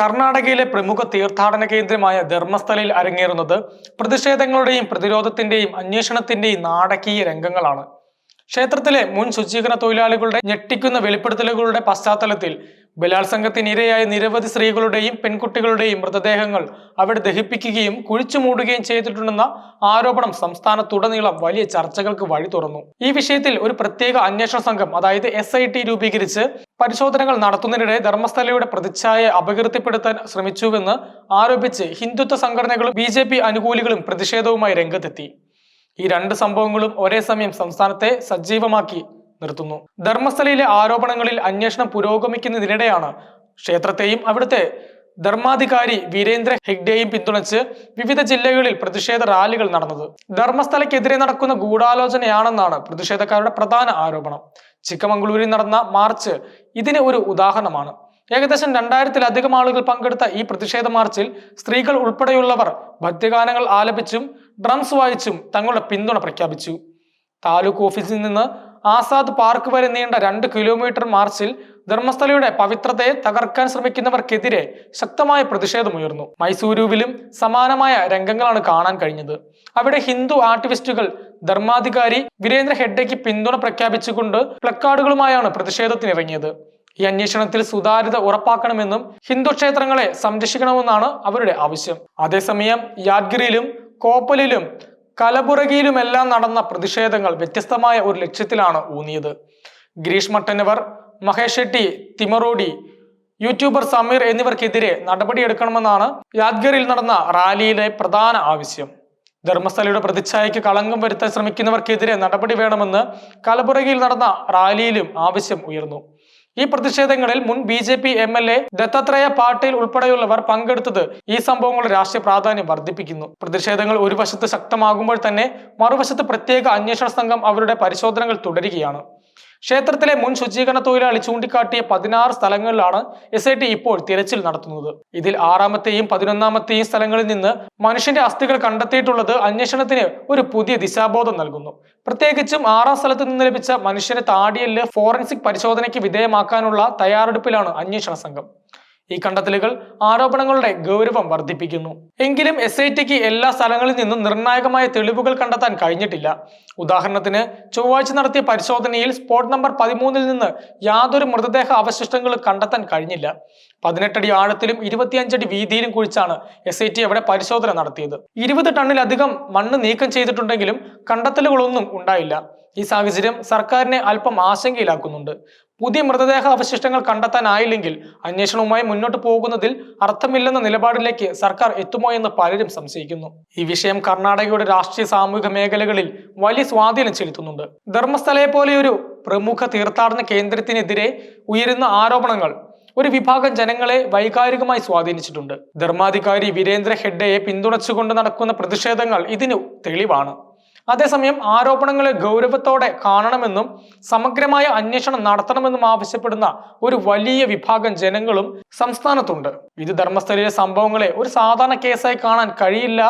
കർണാടകയിലെ പ്രമുഖ തീർത്ഥാടന കേന്ദ്രമായ ധർമ്മസ്ഥലയിൽ അരങ്ങേറുന്നത് പ്രതിഷേധങ്ങളുടെയും പ്രതിരോധത്തിന്റെയും അന്വേഷണത്തിന്റെയും നാടകീയ രംഗങ്ങളാണ്. ക്ഷേത്രത്തിലെ മുൻ ശുചീകരണ തൊഴിലാളികളുടെ ഞെട്ടിക്കുന്ന വെളിപ്പെടുത്തലുകളുടെ പശ്ചാത്തലത്തിൽ ബലാത്സംഗത്തിനിരയായ നിരവധി സ്ത്രീകളുടെയും പെൺകുട്ടികളുടെയും മൃതദേഹങ്ങൾ അവിടെ ദഹിപ്പിക്കുകയും കുഴിച്ചു മൂടുകയും ചെയ്തിട്ടുണ്ടെന്ന ആരോപണം സംസ്ഥാനത്തുടനീളം വലിയ ചർച്ചകൾക്ക് വഴി തുറന്നു ഈ വിഷയത്തിൽ ഒരു പ്രത്യേക അന്വേഷണ സംഘം അതായത് എസ് രൂപീകരിച്ച് പരിശോധനകൾ നടത്തുന്നതിനിടെ ധർമ്മസ്ഥലയുടെ പ്രതിച്ഛായയെ അപകീർത്തിപ്പെടുത്താൻ ശ്രമിച്ചുവെന്ന് ആരോപിച്ച് ഹിന്ദുത്വ സംഘടനകളും ബി ജെ പി അനുകൂലികളും പ്രതിഷേധവുമായി രംഗത്തെത്തി. ഈ രണ്ട് സംഭവങ്ങളും ഒരേ സമയം സംസ്ഥാനത്തെ സജീവമാക്കി നിർത്തുന്നു. ധർമ്മസ്ഥലയിലെ ആരോപണങ്ങളിൽ അന്വേഷണം പുരോഗമിക്കുന്നതിനിടെയാണ് ക്ഷേത്രത്തെയും അവിടുത്തെ ധർമാധികാരി വീരേന്ദ്ര ഹെഗ്ഡെയും പിന്തുണച്ച് വിവിധ ജില്ലകളിൽ പ്രതിഷേധ റാലികൾ നടന്നത്. ധർമ്മസ്ഥലയ്ക്കെതിരെ നടക്കുന്ന ഗൂഢാലോചനയാണെന്നാണ് പ്രതിഷേധക്കാരുടെ പ്രധാന ആരോപണം. ചിക്കമംഗളൂരിൽ നടന്ന മാർച്ച് ഇതിന് ഒരു ഉദാഹരണമാണ്. ഏകദേശം രണ്ടായിരത്തിലധികം ആളുകൾ പങ്കെടുത്ത ഈ പ്രതിഷേധ മാർച്ചിൽ സ്ത്രീകൾ ഉൾപ്പെടെയുള്ളവർ ഭക്തിഗാനങ്ങൾ ആലപിച്ചും ഡ്രംസ് വായിച്ചും തങ്ങളുടെ പിന്തുണ പ്രഖ്യാപിച്ചു. താലൂക്ക് ഓഫീസിൽ നിന്ന് ആസാദ് പാർക്ക് വരെ നീണ്ട രണ്ട് കിലോമീറ്റർ മാർച്ചിൽ ധർമ്മസ്ഥലയുടെ പവിത്രതയെ തകർക്കാൻ ശ്രമിക്കുന്നവർക്കെതിരെ ശക്തമായ പ്രതിഷേധമുയർന്നു. മൈസൂരുവിലും സമാനമായ രംഗങ്ങളാണ് കാണാൻ കഴിഞ്ഞത്. അവിടെ ഹിന്ദു ആക്ടിവിസ്റ്റുകൾ ധർമാധികാരി വീരേന്ദ്ര ഹെഡ്ഡയ്ക്ക് പിന്തുണ പ്രഖ്യാപിച്ചുകൊണ്ട് പ്ലക്കാർഡുകളുമായാണ് പ്രതിഷേധത്തിനിറങ്ങിയത്. ഈ അന്വേഷണത്തിൽ സുതാര്യത ഉറപ്പാക്കണമെന്നും ഹിന്ദു ക്ഷേത്രങ്ങളെ സംരക്ഷിക്കണമെന്നാണ് അവരുടെ ആവശ്യം. അതേസമയം യാദ്ഗിരിയിലും കോപ്പലിലും കലബുറകിയിലുമെല്ലാം നടന്ന പ്രതിഷേധങ്ങൾ വ്യത്യസ്തമായ ഒരു ലക്ഷ്യത്തിലാണ് ഊന്നിയത്. ഗിരീഷ് മട്ടന്നവർ മഹേഷ് ഷെട്ടി തിമറോഡി യൂട്യൂബർ സമീർ എന്നിവർക്കെതിരെ നടപടിയെടുക്കണമെന്നാണ് യാദ്ഗറിൽ നടന്ന റാലിയിലെ പ്രധാന ആവശ്യം. ധർമ്മസ്ഥലയുടെ പ്രതിച്ഛായയ്ക്ക് കളങ്കം വരുത്താൻ ശ്രമിക്കുന്നവർക്കെതിരെ നടപടി വേണമെന്ന് കലബുറഗിയിൽ നടന്ന റാലിയിലും ആവശ്യം ഉയർന്നു. ഈ പ്രതിഷേധങ്ങളിൽ മുൻ B J P M L A Dattatreya Patil ഉൾപ്പെടെയുള്ളവർ പങ്കെടുത്തത് ഈ സംഭവങ്ങൾ രാഷ്ട്രീയ പ്രാധാന്യം വർദ്ധിപ്പിക്കുന്നു. പ്രതിഷേധങ്ങൾ ഒരു വശത്ത് ശക്തമാകുമ്പോൾ തന്നെ മറുവശത്ത് പ്രത്യേക അന്വേഷണ സംഘം അവരുടെ പരിശോധനകൾ തുടരുകയാണ്. ക്ഷേത്രത്തിലെ മുൻ ശുചീകരണ തൊഴിലാളി ചൂണ്ടിക്കാട്ടിയ പതിനാറ് സ്ഥലങ്ങളിലാണ് എസ് ഇപ്പോൾ തിരച്ചിൽ നടത്തുന്നത്. ഇതിൽ ആറാമത്തെയും പതിനൊന്നാമത്തെയും സ്ഥലങ്ങളിൽ നിന്ന് മനുഷ്യന്റെ അസ്ഥികൾ കണ്ടെത്തിയിട്ടുള്ളത് അന്വേഷണത്തിന് ഒരു പുതിയ ദിശാബോധം നൽകുന്നു. പ്രത്യേകിച്ചും ആറാം സ്ഥലത്ത് നിന്ന് ലഭിച്ച മനുഷ്യന്റെ താടിയൽ ഫോറൻസിക് പരിശോധനയ്ക്ക് വിധേയമാക്കാനുള്ള തയ്യാറെടുപ്പിലാണ് അന്വേഷണ സംഘം. ഈ കണ്ടെത്തലുകൾ ആരോപണങ്ങളുടെ ഗൗരവം വർദ്ധിപ്പിക്കുന്നു. എങ്കിലും എസ് ഐ ടിക്ക് എല്ലാ സ്ഥലങ്ങളിൽ നിന്നും നിർണായകമായ തെളിവുകൾ കണ്ടെത്താൻ കഴിഞ്ഞിട്ടില്ല. ഉദാഹരണത്തിന് ചൊവ്വാഴ്ച നടത്തിയ പരിശോധനയിൽ സ്പോട്ട് നമ്പർ പതിമൂന്നിൽ നിന്ന് യാതൊരു മൃതദേഹ അവശിഷ്ടങ്ങളും കണ്ടെത്താൻ കഴിഞ്ഞില്ല. പതിനെട്ടടി ആഴത്തിലും ഇരുപത്തിയഞ്ചടി വീതിയിലും കുഴിച്ചാണ് എസ് ഐ ടി അവിടെ പരിശോധന നടത്തിയത്. ഇരുപത് ടണ്ണിലധികം മണ്ണ് നീക്കം ചെയ്തിട്ടുണ്ടെങ്കിലും കണ്ടെത്തലുകളൊന്നും ഉണ്ടായില്ല. ഈ സാഹചര്യം സർക്കാരിനെ അല്പം ആശങ്കയിലാക്കുന്നുണ്ട്. പുതിയ മൃതദേഹ അവശിഷ്ടങ്ങൾ കണ്ടെത്താനായില്ലെങ്കിൽ അന്വേഷണവുമായി മുന്നോട്ട് പോകുന്നതിൽ അർത്ഥമില്ലെന്ന നിലപാടിലേക്ക് സർക്കാർ എത്തുമോ എന്ന് പലരും സംശയിക്കുന്നു. ഈ വിഷയം കർണാടകയുടെ രാഷ്ട്രീയ സാമൂഹിക മേഖലകളിൽ വലിയ സ്വാധീനം ചെലുത്തുന്നുണ്ട്. ധർമ്മസ്ഥലയെ പോലെയൊരു പ്രമുഖ തീർത്ഥാടന കേന്ദ്രത്തിനെതിരെ ഉയരുന്ന ആരോപണങ്ങൾ ഒരു വിഭാഗം ജനങ്ങളെ വൈകാരികമായി സ്വാധീനിച്ചിട്ടുണ്ട്. ധർമാധികാരി വീരേന്ദ്ര ഹെഡ്ഡയെ പിന്തുണച്ചുകൊണ്ട് നടക്കുന്ന പ്രതിഷേധങ്ങൾ ഇതിന് തെളിവാണ്. അതേസമയം ആരോപണങ്ങളെ ഗൗരവത്തോടെ കാണണമെന്നും സമഗ്രമായ അന്വേഷണം നടത്തണമെന്നും ആവശ്യപ്പെടുന്ന ഒരു വലിയ വിഭാഗം ജനങ്ങളും സംസ്ഥാനത്തുണ്ട്. ഇത് ധർമ്മസ്ഥലയിലെ സംഭവങ്ങളെ ഒരു സാധാരണ കേസായി കാണാൻ കഴിയില്ല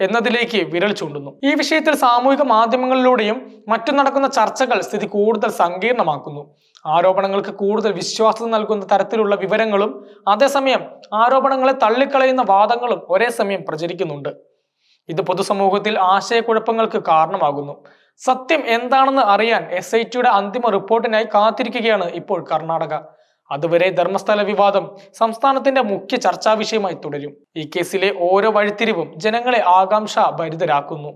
എന്നതിലേക്ക് വിരൽ ചൂണ്ടുന്നു. ഈ വിഷയത്തിൽ സാമൂഹിക മാധ്യമങ്ങളിലൂടെയും മറ്റും നടക്കുന്ന ചർച്ചകൾ സ്ഥിതി കൂടുതൽ സങ്കീർണമാക്കുന്നു. ആരോപണങ്ങൾക്ക് കൂടുതൽ വിശ്വാസം നൽകുന്ന തരത്തിലുള്ള വിവരങ്ങളും അതേസമയം ആരോപണങ്ങളെ തള്ളിക്കളയുന്ന വാദങ്ങളും ഒരേ സമയം പ്രചരിക്കുന്നുണ്ട്. ഇത് പൊതുസമൂഹത്തിൽ ആശയക്കുഴപ്പങ്ങൾക്ക് കാരണമാകുന്നു. സത്യം എന്താണെന്ന് അറിയാൻ എസ് ഐ ടിയുടെ അന്തിമ റിപ്പോർട്ടിനായി കാത്തിരിക്കുകയാണ് ഇപ്പോൾ കർണാടക. അതുവരെ ധർമ്മസ്ഥല വിവാദം സംസ്ഥാനത്തിന്റെ മുഖ്യ ചർച്ചാ വിഷയമായി തുടരും. ഈ കേസിലെ ഓരോ വഴിത്തിരിവും ജനങ്ങളെ ആകാംക്ഷ ഭരിതരാക്കുന്നു.